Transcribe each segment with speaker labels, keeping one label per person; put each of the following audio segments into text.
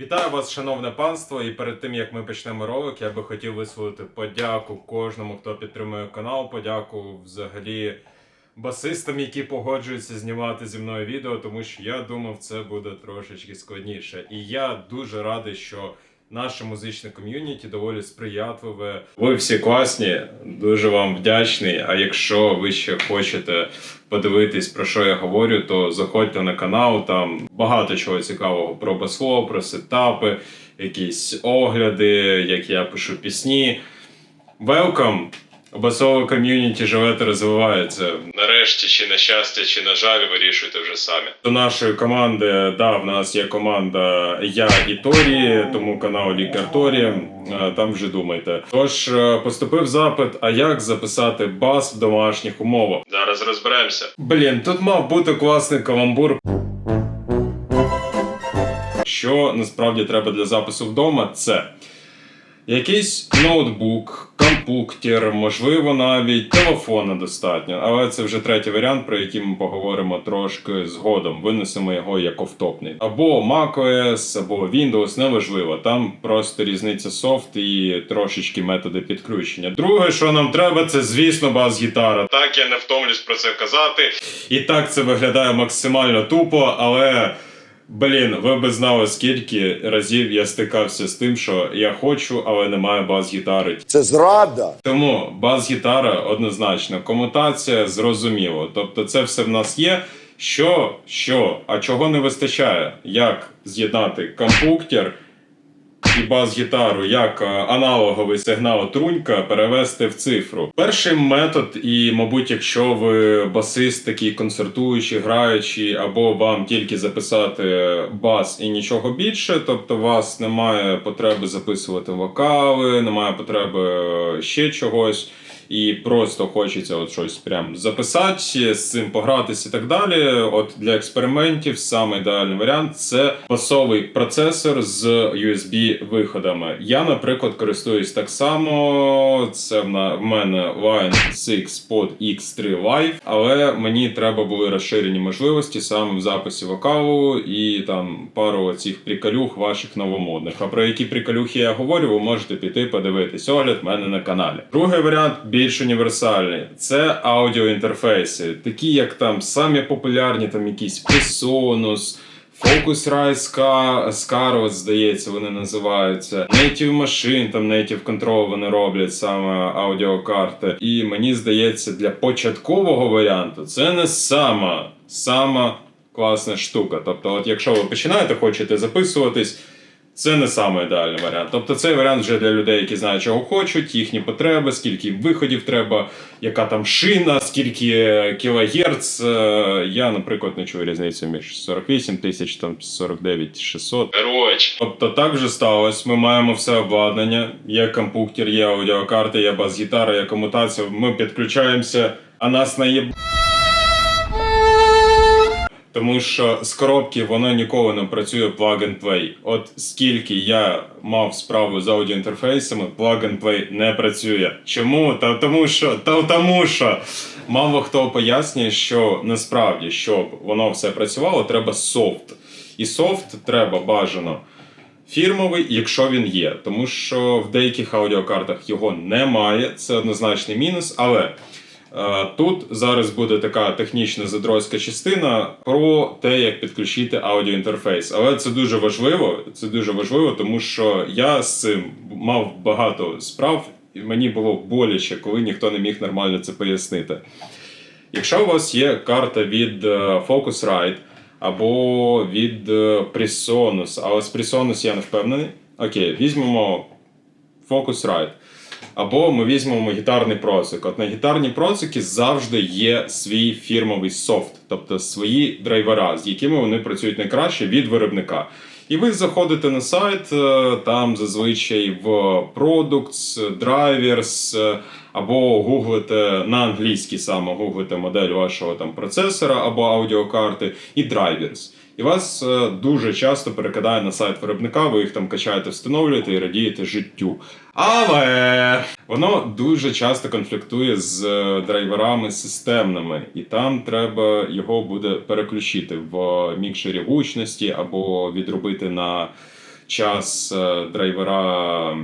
Speaker 1: Вітаю вас, шановне панство, і перед тим як ми почнемо ролик, я би хотів висловити подяку кожному, хто підтримує канал. Подяку взагалі басистам, які погоджуються знімати зі мною відео, тому що я думав, це буде трошечки складніше. І я дуже радий, що наше музичне ком'юніті доволі сприятливе. Ви всі класні, дуже вам вдячний. А якщо ви ще хочете подивитись, про що я говорю, то заходьте на канал. Там багато чого цікавого про басло, про сетапи, якісь огляди, як я пишу пісні. Welcome! Басове ком'юніті живе та розвивається. Нарешті, чи на щастя, чи на жаль, вирішуйте вже самі. До нашої команди, да, в нас є команда Я і Торі, тому канал Лікар Торі. е, Там вже думайте. Тож е, поступив запит: а як записати бас в домашніх умовах? Зараз розберемося. Блін, тут мав бути класний каламбур. Що насправді треба для запису вдома, це якийсь ноутбук, компуктер, можливо, навіть телефона достатньо. Але це вже третій варіант, про який ми поговоримо трошки згодом. Винесемо його як офтопний. Або macOS, або Windows, неважливо. Там просто різниця софт і трошечки методи підключення. Друге, що нам треба, це звісно бас-гітара. Так, я не втомлюсь про це казати. І так це виглядає максимально тупо, але. Блін, ви би знали, скільки разів я стикався з тим, що я хочу, але немає бас-гітари.
Speaker 2: Це зрада.
Speaker 1: Тому бас-гітара однозначно, комутація зрозуміло. Тобто, це все в нас є. Що, що, а чого не вистачає? Як з'єднати компуктер і бас-гітару, як е, аналоговий сигнал трунька перевести в цифру? Перший метод, і, мабуть, якщо ви басист, такий концертуючий, граючий, або вам тільки записати бас і нічого більше, тобто у вас немає потреби записувати вокали, немає потреби е, ще чогось. І просто хочеться от щось прям записати, з цим погратися і так далі. От для експериментів саме ідеальний варіант це басовий процесор з USB виходами. Я, наприклад, користуюсь так само. Це в мене Line 6 pod X3 Live, але мені треба були розширені можливості саме в записі вокалу і там пару цих приколюх ваших новомодних. А про які приколюхи я говорю, ви можете піти подивитись огляд в мене на каналі. Другий варіант більш універсальний. Це аудіоінтерфейси, такі як там самі популярні, там якісь Presonus, Focusrite Scar, Scar, здається, вони називаються. Native Machine, там Native Control вони роблять саме аудіокарти. І мені здається, для початкового варіанту це не сама, сама класна штука. Тобто, от якщо ви починаєте, хочете записуватись. Це не саме ідеальний варіант. Тобто цей варіант вже для людей, які знають, чого хочуть, їхні потреби, скільки виходів треба, яка там шина, скільки кілогерц. Е, Я, наприклад, не чую різницю між 48 тисяч там 49 600. Коротше. Тобто так вже сталося. Ми маємо все обладнання. Є компуктер, є аудіокарта, є бас-гітара, є комутація. Ми підключаємося, а нас наєб... Тому що з коробки воно ніколи не працює plug and play. От скільки я мав справу з аудіоінтерфейсами, plug and play не працює. Чому? Та тому що та тому що мало хто пояснює, що насправді, щоб воно все працювало, треба софт. І софт треба бажано фірмовий, якщо він є. Тому що в деяких аудіокартах його немає, це однозначний мінус, але. Е, Тут зараз буде така технічна задротська частина про те, як підключити аудіоінтерфейс. Але це дуже важливо. Це дуже важливо, тому що я з цим мав багато справ, і мені було боляче, коли ніхто не міг нормально це пояснити. Якщо у вас є карта від е, Focusrite або від е, Presonus, але з Presonus я не впевнений. Окей, візьмемо Focusrite. Або ми візьмемо гітарний процик. От на гітарній процики завжди є свій фірмовий софт, тобто свої драйвера, з якими вони працюють найкраще від виробника. І ви заходите на сайт, е, там зазвичай в Products, Drivers, е, або гуглите на англійській саме гуглите модель вашого там процесора або аудіокарти і Drivers. І вас е, дуже часто перекидає на сайт виробника, ви їх там качаєте, встановлюєте і радієте життю. Але воно дуже часто конфліктує з е, драйверами системними, і там треба його буде переключити в мікшері гучності або відробити на час е, драйвера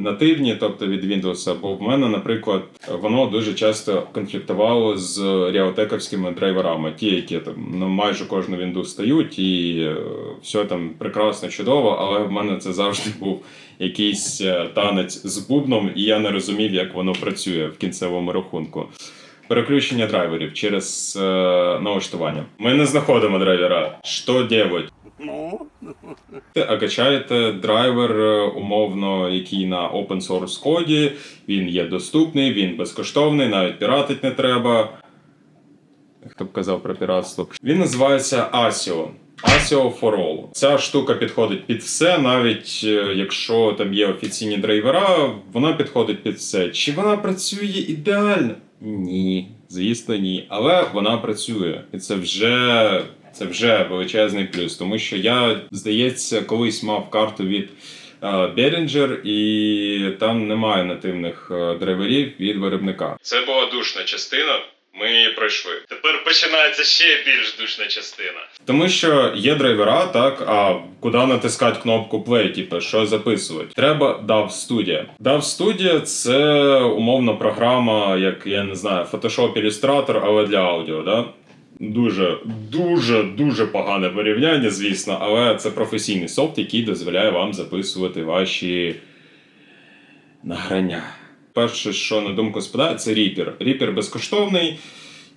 Speaker 1: нативні, тобто від Windows. Бо в мене, наприклад, воно дуже часто конфліктувало з ріотековськими драйверами, ті, які там на майже кожну Windows стають, і е, все там прекрасно, чудово, але в мене це завжди був якийсь е, танець з бубном, і я не розумів, як воно працює в кінцевому рахунку. Переключення драйверів через е, налаштування. Ми не знаходимо драйвера. Що делать? А качаєте драйвер е, умовно, який на open source коді. Він є доступний, він безкоштовний, навіть піратить не треба. Хто б казав про піратство? Він називається ASIO. ASIO for All. Ця штука підходить під все, навіть е, якщо там є офіційні драйвера, вона підходить під все. Чи вона працює ідеально? Ні, звісно, ні. Але вона працює. І це вже, це вже величезний плюс. Тому що я, здається, колись мав карту від Behringer, і там немає нативних е, драйверів від виробника. Це була душна частина. Ми її пройшли. Тепер починається ще більш душна частина. Тому що є драйвера, так, а куди натискати кнопку play, типу, що записувати? Треба DAW Studio. DAW Studio це умовно програма, як я не знаю, Photoshop Illustrator, але для аудіо, да? Дуже, дуже, дуже погане порівняння, звісно, але це професійний софт, який дозволяє вам записувати ваші награння. Перше, що на думку спадає, це Reaper. Reaper безкоштовний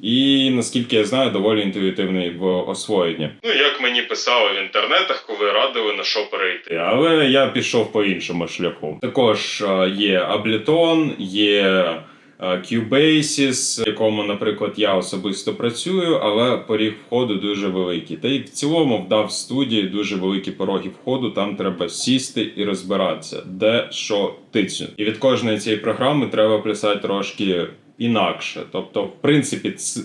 Speaker 1: і, наскільки я знаю, доволі інтуїтивний в освоєнні. Ну, як мені писали в інтернетах, коли радили на що перейти. Але я пішов по іншому шляху. Також е, є Ableton, є е, Cubasis, в якому, наприклад, я особисто працюю, але поріг входу дуже великий. Та й в цілому в DAW студії дуже великі пороги входу. Там треба сісти і розбиратися, де що тицю. І від кожної цієї програми треба писати трошки інакше. Тобто, в принципі, ц...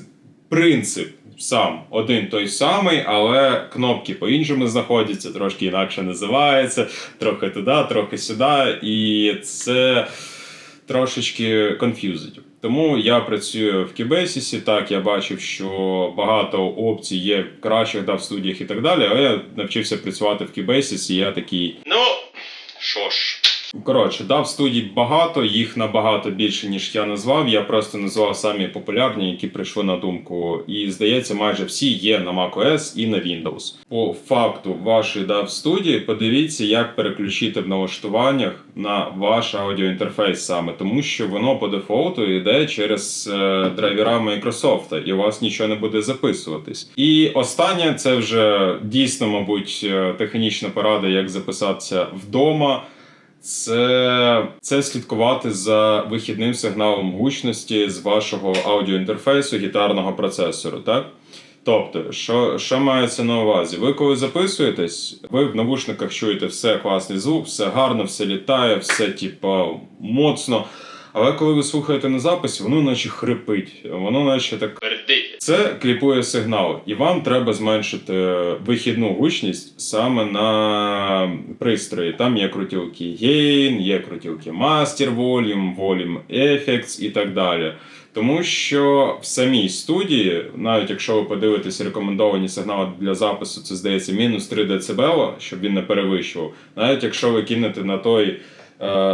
Speaker 1: принцип. Сам один той самий, але кнопки по-іншому знаходяться, трошки інакше називається, трохи туди, трохи сюди, і це трошечки конф'юзить. Тому я працюю в Кібесісі. Так, я бачив, що багато опцій є кращих кращих дав студіях і так далі. Але я навчився працювати в Кібесісі. Я такий. Ну що ж. Коротше, дав студій багато, їх набагато більше, ніж я назвав. Я просто назвав самі популярні, які прийшли на думку. І здається, майже всі є на macOS і на Windows. По факту вашої DAW студії подивіться, як переключити в налаштуваннях на ваш аудіоінтерфейс саме, тому що воно по дефолту йде через е, драйвера Microsoft, і у вас нічого не буде записуватись. І останнє це вже дійсно, мабуть, е, технічна порада, як записатися вдома. Це, це слідкувати за вихідним сигналом гучності з вашого аудіоінтерфейсу гітарного процесору, так? Тобто, що, що мається на увазі? Ви коли записуєтесь, ви в навушниках чуєте все класний звук, все гарно, все літає, все типа моцно. Але коли ви слухаєте на записі, воно наче хрипить, воно наче так пердить. Це кліпує сигнал, і вам треба зменшити вихідну гучність саме на пристрої. Там є крутілки Gain, є крутілки Master Volume, Volume Effects і так далі. Тому що в самій студії, навіть якщо ви подивитесь рекомендовані сигнали для запису, це здається мінус 3 дБ, щоб він не перевищував. Навіть якщо ви кинете на той е,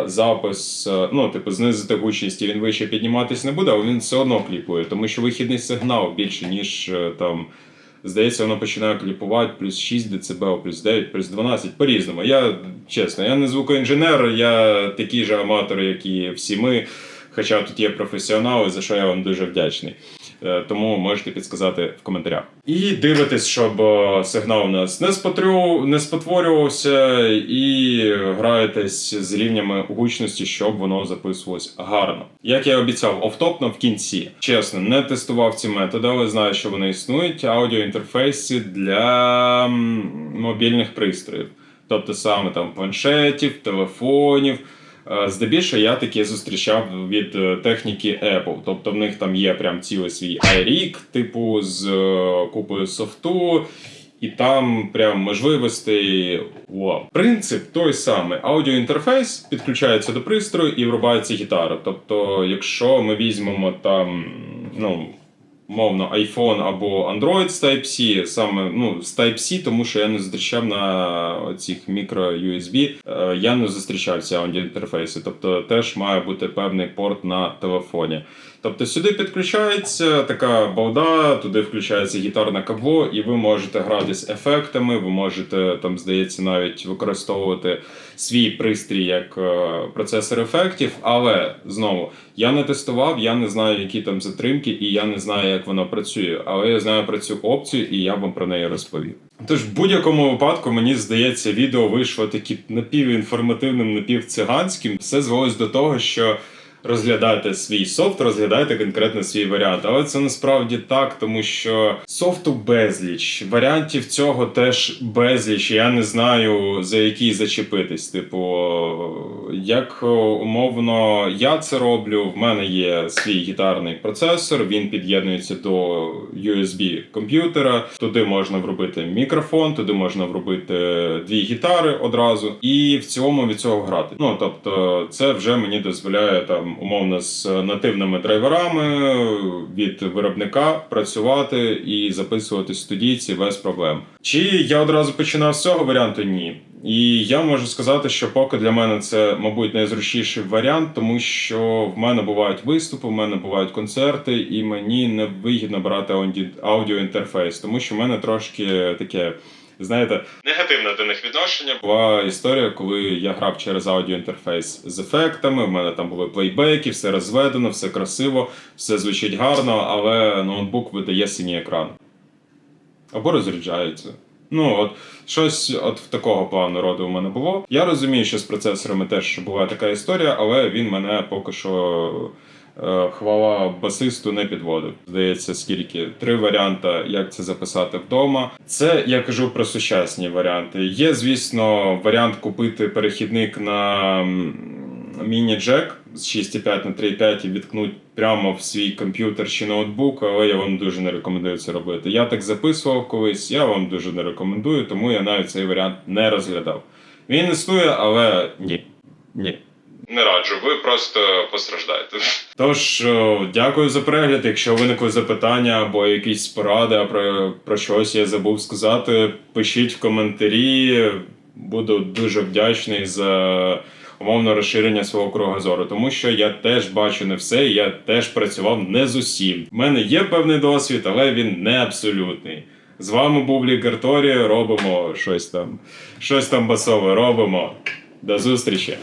Speaker 1: запис, е, ну, типу, знизити гучність і він вище підніматись не буде, але він все одно кліпує, тому що вихідний сигнал більше, ніж е, там. Здається, воно починає кліпувати плюс 6 дБ, плюс 9, плюс 12, по-різному. Я чесно, я не звукоінженер, я такий же аматор, як і всі ми. Хоча тут є професіонали, за що я вам дуже вдячний. Е, Тому можете підсказати в коментарях. І дивитесь, щоб е, сигнал у нас не спотрю, не спотворювався, і граєтесь з рівнями гучності, щоб воно записувалось гарно. Як я обіцяв, офтопно в кінці. Чесно, не тестував ці методи, але знаю, що вони існують. Аудіоінтерфейси для мобільних пристроїв. Тобто саме там планшетів, телефонів. Е, Здебільшого я таке зустрічав від е, техніки Apple. Тобто в них там є прям цілий свій iRig, типу з е, купою софту, і там прям можливостей. Вау. Принцип той самий. Аудіоінтерфейс підключається до пристрою і врубається гітара. Тобто, якщо ми візьмемо там, ну. Мовно, iPhone або Android з Type-C, саме ну, з Type-C, тому що я не зустрічав на цих мікро USB, е, я не зустрічав ці аудіоінтерфейси. Тобто теж має бути певний порт на телефоні. Тобто сюди підключається така балда, туди включається гітарне кабло, і ви можете грати з ефектами, ви можете там, здається, навіть використовувати свій пристрій як е, процесор ефектів. Але знову я не тестував, я не знаю, які там затримки, і я не знаю, як воно працює. Але я знаю про цю опцію, і я вам про неї розповів. Тож, в будь-якому випадку, мені здається, відео вийшло такі напівінформативним, напівциганським. Все звелось до того, що розглядайте свій софт, розглядайте конкретно свій варіант. Але це насправді так, тому що софту безліч, варіантів цього теж безліч. Я не знаю за який зачепитись. Типу, як умовно я це роблю. В мене є свій гітарний процесор, він під'єднується до USB комп'ютера. Туди можна вробити мікрофон, туди можна вробити дві гітари одразу, і в цілому від цього грати. Ну тобто, це вже мені дозволяє там умовно з нативними драйверами від виробника працювати і записувати студійці без проблем. Чи я одразу починав з цього варіанту? Ні. І я можу сказати, що поки для мене це, мабуть, найзручніший варіант, тому що в мене бувають виступи, в мене бувають концерти, і мені не вигідно брати ауді- аудіоінтерфейс, тому що в мене трошки таке. Знаєте, негативне до них відношення. Була історія, коли я грав через аудіоінтерфейс з ефектами. В мене там були плейбеки, все розведено, все красиво, все звучить гарно, але ноутбук видає синій екран. Або розряджається. Ну, от щось от в такого плану роду у мене було. Я розумію, що з процесорами теж була така історія, але він мене поки що. Е, Хвала басисту не підводив. Здається, скільки три варіанти, як це записати вдома. Це я кажу про сучасні варіанти. Є, звісно, варіант купити перехідник на міні-джек з 6,5 на 3,5 і відкнути прямо в свій комп'ютер чи ноутбук, але я вам дуже не рекомендую це робити. Я так записував колись, я вам дуже не рекомендую, тому я навіть цей варіант не розглядав. Він існує, але ні. Ні. Не раджу, ви просто постраждаєте. Тож, дякую за перегляд. Якщо виникли запитання або якісь поради, про, про щось я забув сказати, пишіть в коментарі. Буду дуже вдячний за умовно розширення свого кругозору, тому що я теж бачу не все, і я теж працював не з усім. У мене є певний досвід, але він не абсолютний. З вами був Лікар Торі, робимо щось там, щось там басове робимо. До зустрічі!